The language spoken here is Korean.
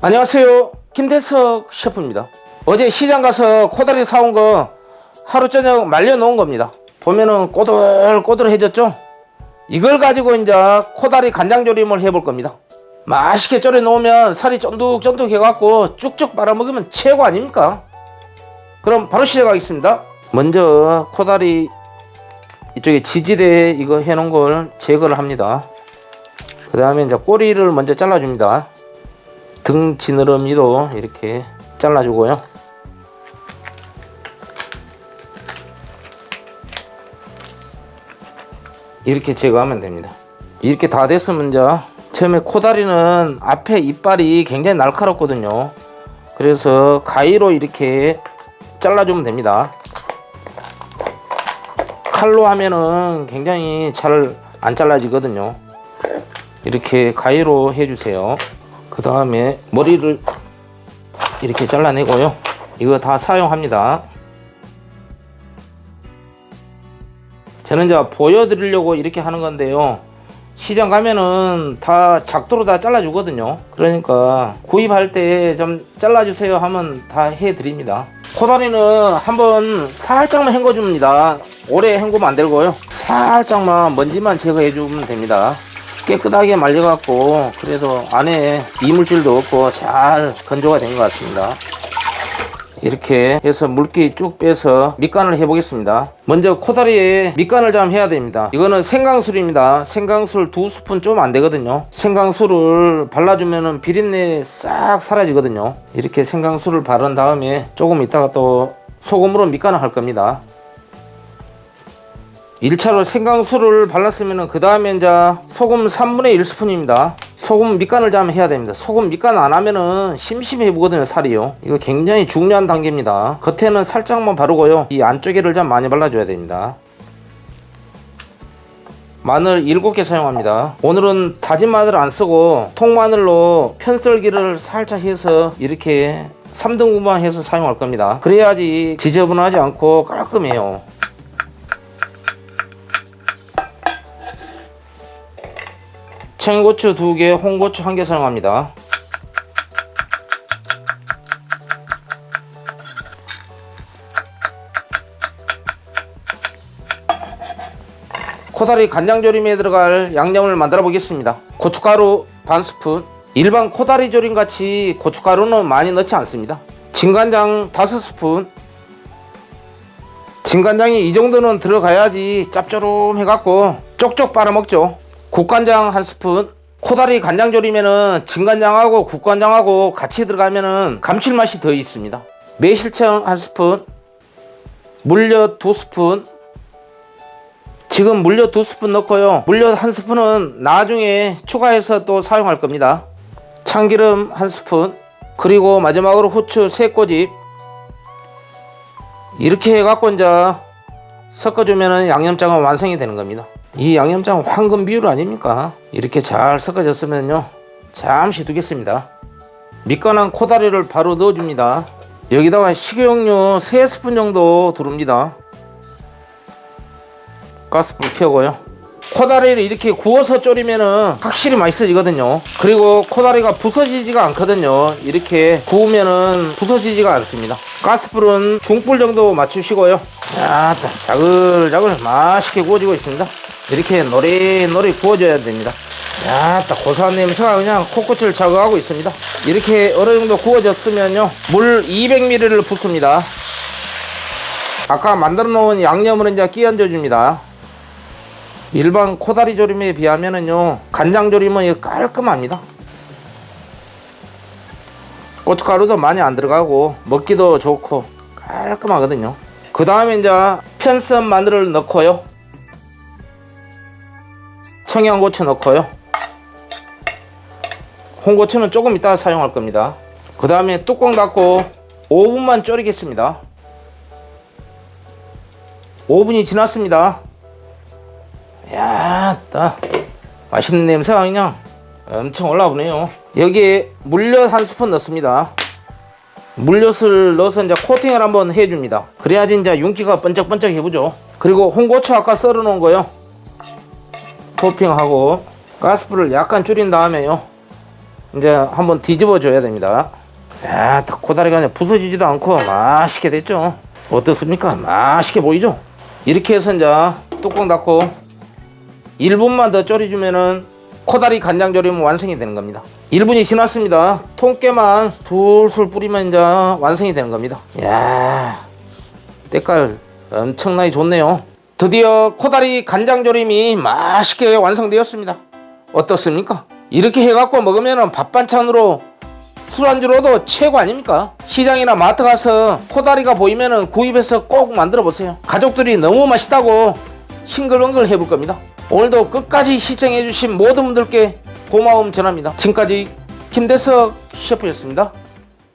안녕하세요. 김대석 셰프입니다. 어제 시장 가서 코다리 사온 거 하루 저녁 말려 놓은 겁니다. 보면은 꼬들꼬들해졌죠? 이걸 가지고 이제 코다리 간장 조림을 해볼 겁니다. 맛있게 졸여 놓으면 살이 쫀득쫀득 해갖고 쭉쭉 빨아먹으면 최고 아닙니까? 그럼 바로 시작하겠습니다. 먼저 코다리 이쪽에 지지대 이거 해놓은 걸 제거를 합니다. 그 다음에 이제 꼬리를 먼저 잘라줍니다. 등 지느러미도 이렇게 잘라주고요. 이렇게 제거하면 됩니다. 이렇게 다 됐으면 이제 처음에 코다리는 앞에 이빨이 굉장히 날카롭거든요. 그래서 가위로 이렇게 잘라주면 됩니다. 칼로 하면은 굉장히 잘 안 잘라지거든요. 이렇게 가위로 해주세요. 그 다음에 머리를 이렇게 잘라내고요. 이거 다 사용합니다. 저는 이제 보여드리려고 이렇게 하는 건데요. 시장 가면은 다 작도로 다 잘라 주거든요. 그러니까 구입할 때 좀 잘라 주세요 하면 다 해드립니다. 코다리는 한번 살짝만 헹궈줍니다. 오래 헹구면 안 되고요. 살짝만 먼지만 제거해 주면 됩니다. 깨끗하게 말려갖고 그래도 안에 이물질도 없고 잘 건조가 된 것 같습니다. 이렇게 해서 물기 쭉 빼서 밑간을 해 보겠습니다. 먼저 코다리에 밑간을 좀 해야 됩니다. 이거는 생강술입니다. 생강술 두 스푼 좀 안 되거든요. 생강술을 발라주면 비린내 싹 사라지거든요. 이렇게 생강술을 바른 다음에 조금 있다가 또 소금으로 밑간을 할 겁니다. 1차로 생강술을 발랐으면 그 다음에 이제 소금 3분의 1스푼입니다. 소금 밑간을 좀 해야 됩니다. 소금 밑간 안 하면은 심심해 보거든요, 살이요. 이거 굉장히 중요한 단계입니다. 겉에는 살짝만 바르고요. 이 안쪽에를 좀 많이 발라줘야 됩니다. 마늘 7개 사용합니다. 오늘은 다진 마늘 안 쓰고 통마늘로 편썰기를 살짝 해서 이렇게 3등분만 해서 사용할 겁니다. 그래야지 지저분하지 않고 깔끔해요. 청고추 2개, 홍고추 1개 사용합니다. 코다리 간장조림에 들어갈 양념을 만들어 보겠습니다. 고춧가루 반 스푼. 일반 코다리 조림 같이 고춧가루는 많이 넣지 않습니다. 진간장 5스푼. 진간장이 이 정도는 들어가야지 짭조름 해갖고 쪽쪽 빨아먹죠. 국간장 한 스푼. 코다리 간장조림에는 진간장하고 국간장하고 같이 들어가면은 감칠맛이 더 있습니다. 매실청 한 스푼. 물엿 두 스푼. 지금 물엿 두 스푼 넣고요. 물엿 한 스푼은 나중에 추가해서 또 사용할 겁니다. 참기름 한 스푼. 그리고 마지막으로 후추 세 꼬집. 이렇게 해갖고 이제 섞어주면 양념장은 완성이 되는 겁니다. 이 양념장 황금 비율 아닙니까? 이렇게 잘 섞어졌으면요. 잠시 두겠습니다. 밑간한 코다리를 바로 넣어줍니다. 여기다가 식용유 3스푼 정도 두릅니다. 가스불 켜고요. 코다리를 이렇게 구워서 졸이면은 확실히 맛있어지거든요. 그리고 코다리가 부서지지가 않거든요. 이렇게 구우면은 부서지지가 않습니다. 가스불은 중불 정도 맞추시고요. 자, 자글자글 맛있게 구워지고 있습니다. 이렇게 노릇노릇 구워줘야 됩니다. 자, 고소한 냄새가 그냥 코끝을 자극하고 있습니다. 이렇게 어느 정도 구워졌으면요. 물 200ml를 붓습니다. 아까 만들어 놓은 양념을 이제 끼얹어 줍니다. 일반 코다리 조림에 비하면은요 간장 조림은 깔끔합니다 고춧가루도 많이 안 들어가고 먹기도 좋고 깔끔하거든요 그 다음에 이제 편선 마늘을 넣고요 청양고추 넣고요 홍고추는 조금 이따 사용할 겁니다 그 다음에 뚜껑 닫고 5분만 졸이겠습니다 5분이 지났습니다 야, 따 맛있는 냄새가 그냥 엄청 올라오네요. 여기에 물엿 한 스푼 넣습니다. 물엿을 넣어서 이제 코팅을 한번 해줍니다. 그래야지 이제 윤기가 번쩍번쩍 해보죠. 그리고 홍고추 아까 썰어 놓은 거요. 토핑하고 가스불을 약간 줄인 다음에요. 이제 한번 뒤집어 줘야 됩니다. 야, 딱 코다리가 그냥 부서지지도 않고 맛있게 됐죠. 어떻습니까? 맛있게 보이죠? 이렇게 해서 이제 뚜껑 닫고 1분만 더 졸여주면은 코다리 간장조림 완성이 되는 겁니다. 1분이 지났습니다. 통깨만 술술 뿌리면 이제 완성이 되는 겁니다. 야 때깔 엄청나게 좋네요. 드디어 코다리 간장조림이 맛있게 완성되었습니다. 어떻습니까? 이렇게 해갖고 먹으면 밥 반찬으로 술안주로도 최고 아닙니까? 시장이나 마트 가서 코다리가 보이면 구입해서 꼭 만들어 보세요. 가족들이 너무 맛있다고 싱글벙글 해볼 겁니다. 오늘도 끝까지 시청해주신 모든 분들께 고마움 전합니다. 지금까지 김대석 셰프였습니다.